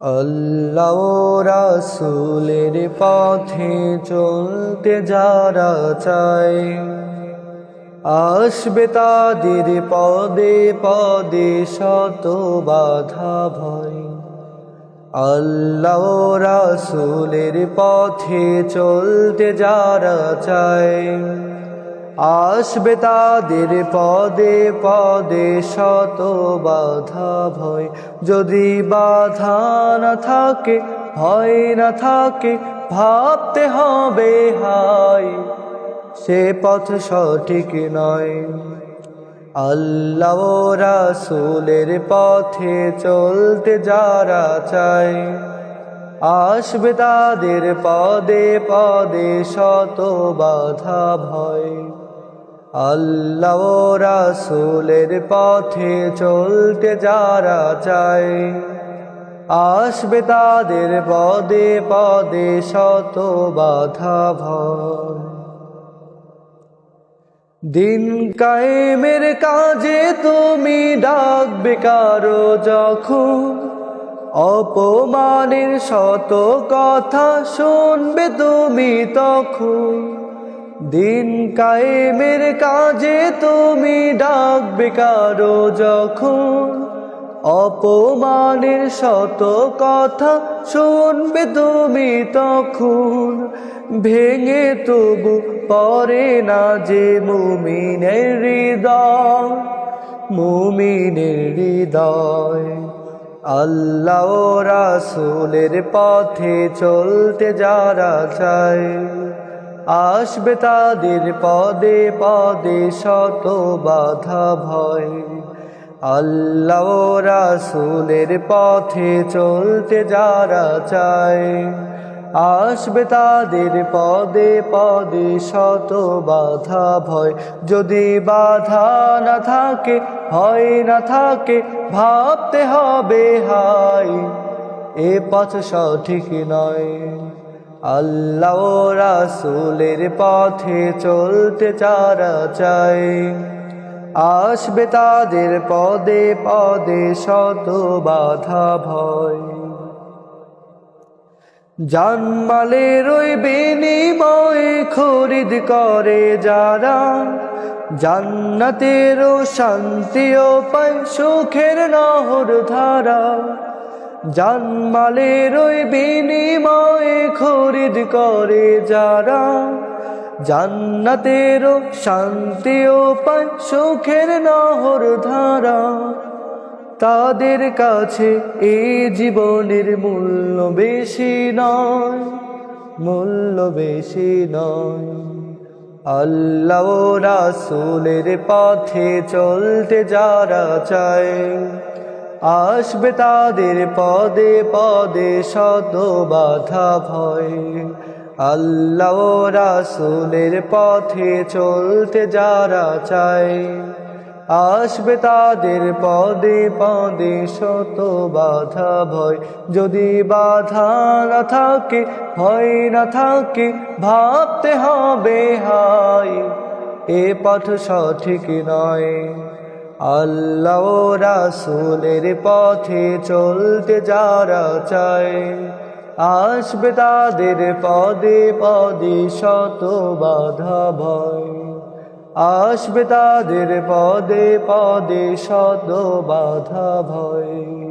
আল্লাহ রাসুলের পথে চলতে যারা চায়, আসবে তাদের পদে পদে শত বাধা ভয়। আল্লাহ রাসুলের পথে চলতে যারা চায় আসবে তাদের পদে পদে শত বাধা ভয়। যদি বাধা না থাকে, ভয় না থাকে, ভাবতে হবে হায় সে পথ সঠিক নয়। আল্লাহ রাসুলের পথে চলতে যারা চায় আসবে তাদের পদে পদে শত বাধা ভয়। আল্লাহ রাসুলের পথে চলতে যারা চায়, আসবে তাদের পদে পদে শত বাধা ভয়। দিন কায়েমের কাজে তুমি ডাকবে কারও যখন, অপমানের শত কথা শুনবে তুমি তখন। দিন কায়েমের কাজে তুমি ডাকবে কারও যখন। অপমানের শত কথা শুনবে তুমি তখন। ভেঙে তবু পরে না যে মুমিনের হৃদয়। মুমিনের হৃদয়, আল্লাহ রাসুলের পথে চলতে যারা চায়। আসবে তাদের পদে পদে শত বাধা ভয়। আল্লাহ রাসুলের পথে চলতে যারা চায়, আসবে তাদের পদে পদে শত বাধা ভয়। যদি বাধা না থাকে, ভয় না থাকে, ভাবতে হবে হাই এ পথ সঠিক নয়। আল্লাহ রাসুলের পথে চলতে চারা চাই আসবে তাদের পদে পদে শত বাধা ভয়। জানমালের ওই বিনিময়ে খরিদ করে যারা, জান্নাতেরও শান্তিও পায় সুখের নহর ধারা। জানমালের ওই বিনিময়ে খরিদ করে যারা। জান্নাতেরও ও পায় সুখের নহর ধারা। তাদের কাছে এই জীবনের মূল্য বেশি নয়, মূল্য বেশি নয়। আল্লাহ রাসুলের পথে চলতে যারা চায় আসবে তাদের পদে পদে শত বাধা ভয়। আল্লাহ রাসুলের পথে চলতে যারা চায়, আসবে তাদের পদে পদে শত বাধা ভয়। যদি বাধা না থাকে, ভয় না থাকে, ভাবতে হবে হাই এ পথ সঠিক নয়। আল্লাহ রাসুলের পথে চলতে যারা চায়, আসবে তাদের পদে পদে শত বাধা ভয়। আসবে তাদের পদে পদে শত বাধা ভয়।